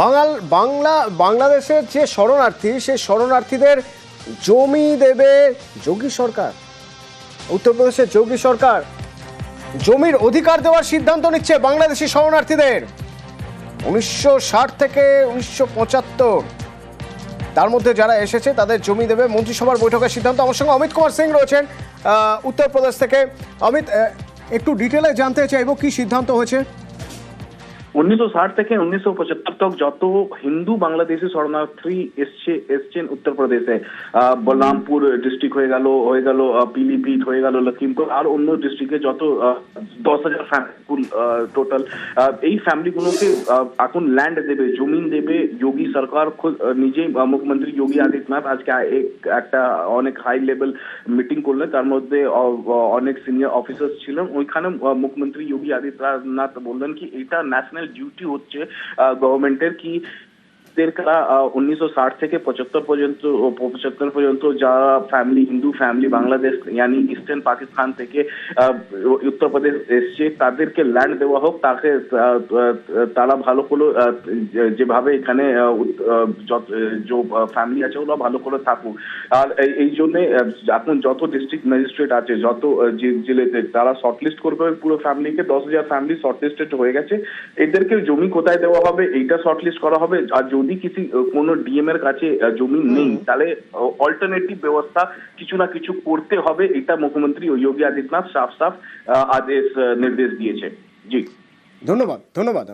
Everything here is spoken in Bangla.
বাঙাল, বাংলা, বাংলাদেশের যে শরণার্থী, সেই শরণার্থীদের জমি দেবে যোগী সরকার। উত্তরপ্রদেশের যোগী সরকার জমির অধিকার দেওয়ার সিদ্ধান্ত নিচ্ছে বাংলাদেশি শরণার্থীদের। উনিশশো ষাট থেকে উনিশশো পঁচাত্তর। তার মধ্যে যারা এসেছে, তাদের জমি দেবে মন্ত্রিসভার বৈঠকের সিদ্ধান্ত। আমার সঙ্গে অমিত কুমার সিং রয়েছেন উত্তরপ্রদেশ থেকে। অমিত একটু ডিটেলে জানতে চাইব কি সিদ্ধান্ত হয়েছে? উনিশশো ষাট থেকে উনিশশো পঁচাত্তর তক যত হিন্দু বাংলাদেশি শরণার্থী এসছে এসছেন উত্তরপ্রদেশে আহ, বলরামপুর ডিস্ট্রিক্ট হয়ে গেল হয়ে গেল আহ, পিলিভিট হয়ে গেল লখিমপুর আর অন্য ডিস্ট্রিক্টে যত আহ, দশ হাজার ফ্যামিলি টোটাল এই ফ্যামিলিগুলোকে আহ, এখন ল্যান্ড দেবে জমিন দেবে যোগী সরকার খুদ আহ, নিজেই আহ, মুখ্যমন্ত্রী যোগী আদিত্যনাথ আজকে এক- একটা অনেক হাই লেভেল মিটিং করলেন তার মধ্যে অ- অ- অনেক সিনিয়র অফিসার্স ছিলেন ওইখানে আহ, মুখ্যমন্ত্রী যোগী আদিত্যনাথ বললেন কি এটা ন্যাশনাল ডিউটি হচ্ছে গভর্নমেন্টের কি তেরকা উনিশশো ষাট থেকে পঁচাত্তর পর্যন্ত পঁচাত্তর পর্যন্ত যারা ফ্যামিলি হিন্দু ফ্যামিলি বাংলাদেশ ইয়ানি ইস্টার্ন পাকিস্তান থেকে উত্তরপ্রদেশ এসছে, তাদেরকে ল্যান্ড দেওয়া হোক, তাকে তারা ভালো করে যেভাবে এখানে যে ফ্যামিলি আছে, ওরা ভালো করে থাকুক। আর এই- জন্য এখন যত ডিস্ট্রিক্ট ম্যাজিস্ট্রেট আছে, যত জেলেতে, তারা শর্টলিস্ট করবে পুরো ফ্যামিলিকে দশ হাজার ফ্যামিলি শর্টলিস্টেড হয়ে গেছে। এদেরকে জমি কোথায় দেওয়া হবে, এইটা শর্টলিস্ট করা হবে, আর যদি কিছু কোন ডিএম এর কাছে জমি নেই তাহলে অল্টারনেটিভ ব্যবস্থা কিছু না কিছু করতে হবে এটা মুখ্যমন্ত্রী যোগী আদিত্যনাথ সাফ সাফ আদেশ নির্দেশ দিয়েছে। জি। ধন্যবাদ ধন্যবাদ